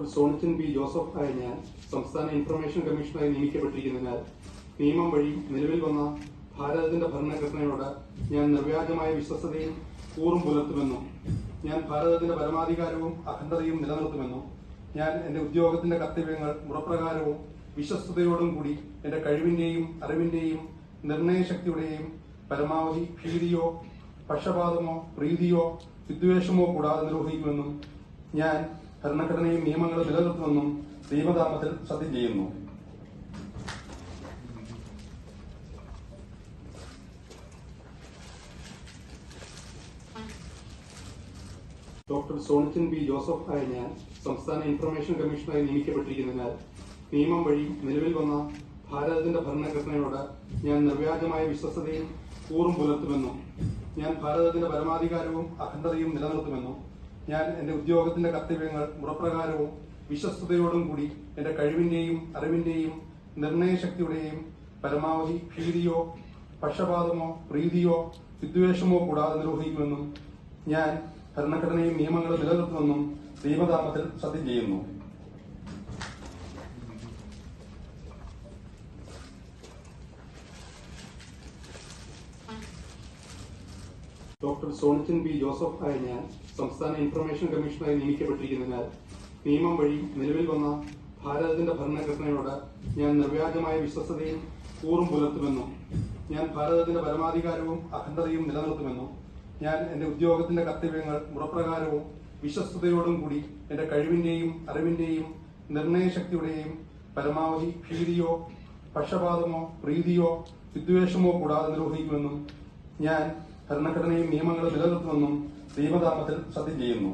Sonichan B Joseph ആയ ഞാൻ സംസ്ഥാന ഇൻഫർമേഷൻ കമ്മീഷണറായി നിയമിക്കപ്പെട്ടിരിക്കുന്നതിനാൽ നിയമം വഴി നിലവിൽ വന്ന ഭാരതത്തിന്റെ ഭരണഘടനയോട് ഞാൻ നിർവ്യാജമായ വിശ്വസതയും കൂറും പുലർത്തുമെന്നും ഞാൻ ഭാരതത്തിന്റെ പരമാധികാരവും അഖണ്ഡതയും നിലനിർത്തുമെന്നും ഞാൻ എന്റെ ഉദ്യോഗത്തിന്റെ കർത്തവ്യങ്ങൾ മുറപ്രകാരവും വിശ്വസ്തയോടും കൂടി എന്റെ കഴിവിന്റെയും അറിവിന്റെയും നിർണയശക്തിയുടെയും പരമാവധി ഭീതിയോ പക്ഷപാതമോ പ്രീതിയോ വിദ്വേഷമോ കൂടാതെ നിർവഹിക്കുമെന്നും ഞാൻ ഭരണഘടനയും നിയമങ്ങളും നിലനിർത്തുമെന്നും ദൈവനാമത്തിൽ സത്യം ചെയ്യുന്നു. ഡോക്ടർ സോണിച്ചൻ ബി ജോസഫ് ആയ ഞാൻ സംസ്ഥാന ഇൻഫർമേഷൻ കമ്മീഷണറായി നിയമിക്കപ്പെട്ടിരിക്കുന്നതിനാൽ നിയമം വഴി നിലവിൽ വന്ന ഭാരതത്തിന്റെ ഭരണഘടനയോട് ഞാൻ നിർവ്യാജമായ വിശ്വസതയും കൂറും പുലർത്തുമെന്നും ഞാൻ ഭാരതത്തിന്റെ പരമാധികാരവും അഖണ്ഡതയും നിലനിർത്തുമെന്നും ഞാൻ എന്റെ ഉദ്യോഗത്തിന്റെ കർത്തവ്യങ്ങൾ മുറപ്രകാരവും വിശ്വസ്തയോടും കൂടി എന്റെ കഴിവിന്റെയും അറിവിന്റെയും നിർണയശക്തിയുടെയും പരമാവധി ഭീതിയോ പക്ഷപാതമോ പ്രീതിയോ വിദ്വേഷമോ കൂടാതെ നിർവഹിക്കുമെന്നും ഞാൻ ഭരണഘടനയും നിയമങ്ങളും നിലനിർത്തുമെന്നും ദൈവനാമത്തിൽ സത്യം ചെയ്യുന്നു. ഡോക്ടർ സോണിച്ചൻ ബി ജോസഫ് ആയ ഞാൻ സംസ്ഥാന ഇൻഫർമേഷൻ കമ്മീഷണറായി നിയമിക്കപ്പെട്ടിരിക്കുന്നതിനാൽ നിയമം വഴി നിലവിൽ വന്ന ഭാരതത്തിന്റെ ഭരണഘടനയോട് ഞാൻ നിർവ്യാജമായ വിശ്വസതയും കൂറും പുലർത്തുമെന്നും ഞാൻ ഭാരതത്തിന്റെ പരമാധികാരവും അഖണ്ഡതയും നിലനിർത്തുമെന്നും ഞാൻ എന്റെ ഉദ്യോഗത്തിന്റെ കർത്തവ്യങ്ങൾ മുറപ്രകാരവും വിശ്വസ്തയോടും കൂടി എന്റെ കഴിവിന്റെയും അറിവിന്റെയും നിർണയശക്തിയുടെയും പരമാവധി ഭീതിയോ പക്ഷപാതമോ പ്രീതിയോ വിദ്വേഷമോ കൂടാതെ നിർവഹിക്കുമെന്നും ഞാൻ ഭരണഘടനയും നിയമങ്ങളും നിലനിർത്തുമെന്നും ദൈവനാമത്തിൽ സത്യം ചെയ്യുന്നു.